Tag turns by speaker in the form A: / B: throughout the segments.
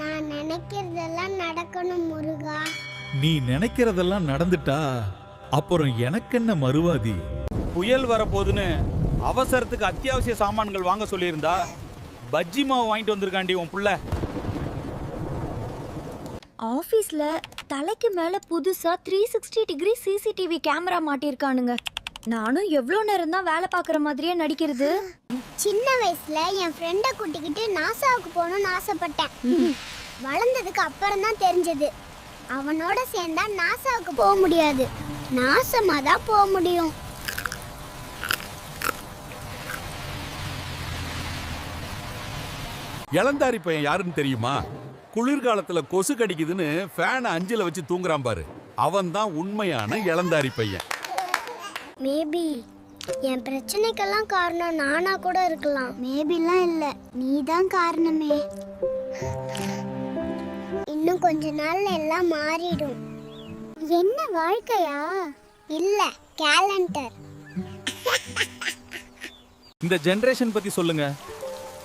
A: நான் நினைக்கிறதெல்லாம் நடக்கணும் முருகா.
B: நீ நினைக்கிறதெல்லாம் நடந்துட்டா அப்புறம் எனக்கென்ன மறுவாதி?
C: புயல் வரப்போகுதுன்னு அவசரத்துக்கு அத்தியாவசிய சாமான்கள் வாங்க சொல்லியிருந்தா பஜ்ஜி மாவு வாங்கிட்டு வந்திருக்காண்டி உன் புள்ள.
D: ஆஃபீஸில் தலைக்கு மேலே புதுசாக three sixty degree CCTV camera மாட்டியிருக்கானுங்க. நானும் எவ்வளோ நேரம் தான் வேலை பார்க்குற மாதிரியே நடிக்கிறது.
A: சின்ன வயசுல என் ஃப்ரெண்டை கூட்டிக்கிட்டு நாசாவுக்கு போகணும்னு ஆசைப்பட்டேன். வளர்ந்ததுக்கு அப்புறம் தான் தெரிஞ்சது. அவனோட சேர்ந்தா நாசாவுக்கு போக முடியாது. நாசமா தான் போக முடியும்.
E: இளந்தாரி பையன் யாருன்னு தெரியுமா? குளிர்காலத்துல கொசு கடிக்குதுன்னு ஃபேனை அஞ்சுல வச்சு தூங்குறான் பாரு. அவன் தான் உண்மையான இளந்தாரி பையன்.
A: மேபி என் பிரச்சனைக்கெல்லாம் காரணம் நானா கூட இருக்கலாம். மேபிலாம் இல்ல. நீ தான் காரணமே. இன்னும் கொஞ்ச நாள்ல எல்லாம் மாறிடும். என்ன வாழ்க்கையா? இல்ல கேலண்டர்
C: இந்த ஜெனரேஷன் பத்தி சொல்லுங்க.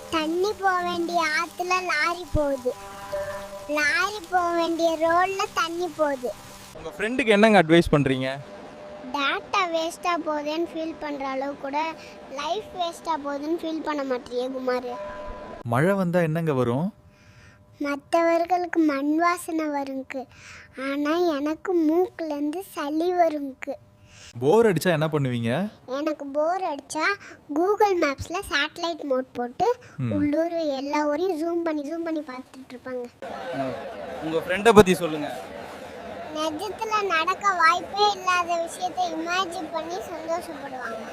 A: தண்ணி போக வேண்டிய ஆத்துல லாரி போகுது. லாரி போக வேண்டிய ரோட்ல தண்ணி போகுது.
C: உங்க ஃப்ரெண்டுக்கு என்னங்க அட்வைஸ் பண்றீங்க?
A: டேட்டா வேஸ்டா போகுதுன்னு ஃபீல் பண்ற அளவு கூட லைஃப் வேஸ்டா போகுதுன்னு ஃபீல் பண்ண மாட்டியே குமார்.
B: மழை வந்தா என்னங்க வரும்?
A: மற்றவர்களுக்கு மண் வாசனை வருங்க்கு ஆனால் எனக்கு மூக்குலேருந்து சளி வருங்க்கு
B: போர் அடிச்சா என்ன பண்ணுவீங்க?
A: எனக்கு போர் அடிச்சா கூகுள் மேப்ஸில் சேட்டலைட் மோட் போட்டு உள்ளூர் எல்லா ஊரையும் ஜூம் பண்ணி ஜூம் பண்ணி பார்த்துட்டு இருப்பாங்க.
C: உங்க ஃப்ரெண்டை பத்தி சொல்லுங்க.
A: நிஜத்தில் நடக்க வாய்ப்பே இல்லாத விஷயத்தை இமேஜின் பண்ணி சந்தோஷப்படுவாங்க.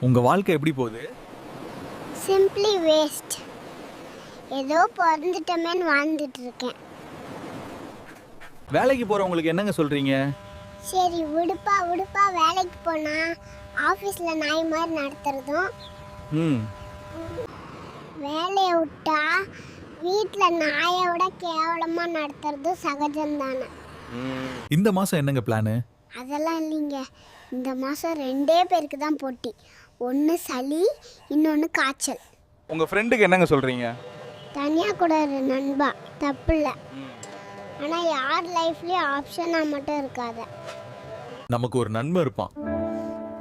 B: உங்க வாழ்க்கை எப்படி போகுது?
A: சிம்பிளி வேஸ்ட் ஏதோ பிறந்துட்டோமேன்னு வாழ்ந்துட்டு இருக்கேன்.
C: வேலைக்கு போறவங்களுக்கு என்னங்க சொல்றீங்க?
A: சரி விடுப்பா விடுப்பா வேலைக்கு போனா ஆஃபீஸில் நாய் மாதிரி நடத்துறதும்.
C: ம்.
A: வேலையை விட்டா வீட்டில் நாயை விட கேவலமாக நடத்துறதும் சகஜம்தானே.
B: இந்த மாசம் என்னங்க பிளானு
A: அதெல்லாம் இல்லைங்க. இந்த மாதம் ரெண்டே பேருக்கு தான் போட்டி. ஒன்று சளி இன்னொன்று காய்ச்சல்.
C: உங்க ஃப்ரெண்டுக்கு என்னங்க சொல்றீங்க?
A: தனியாக கூட இரு நண்பா தப்பில்ல ஆனால் யார் லைஃப்லேயும் ஆப்ஷனாக மட்டும் இருக்காத.
B: நமக்கு ஒரு நண்பன் இருப்பான்.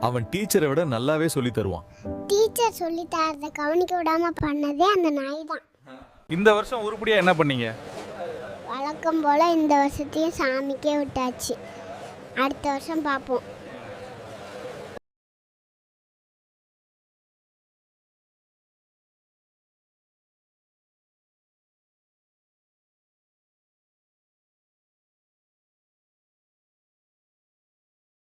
B: அவன் டீச்சரை விட நல்லாவே சொல்லி தருவான்.
A: டீச்சர் சொல்லி தரதை கவனிக்க விடாமல் பண்ணதே அந்த நாய் தான்.
C: இந்த வருஷம் உருப்படியா என்ன பண்ணீங்க?
A: வழக்கம் போல் இந்த வருஷத்தையும் சாமிக்கே விட்டாச்சு. அடுத்த வருஷம் பார்ப்போம்.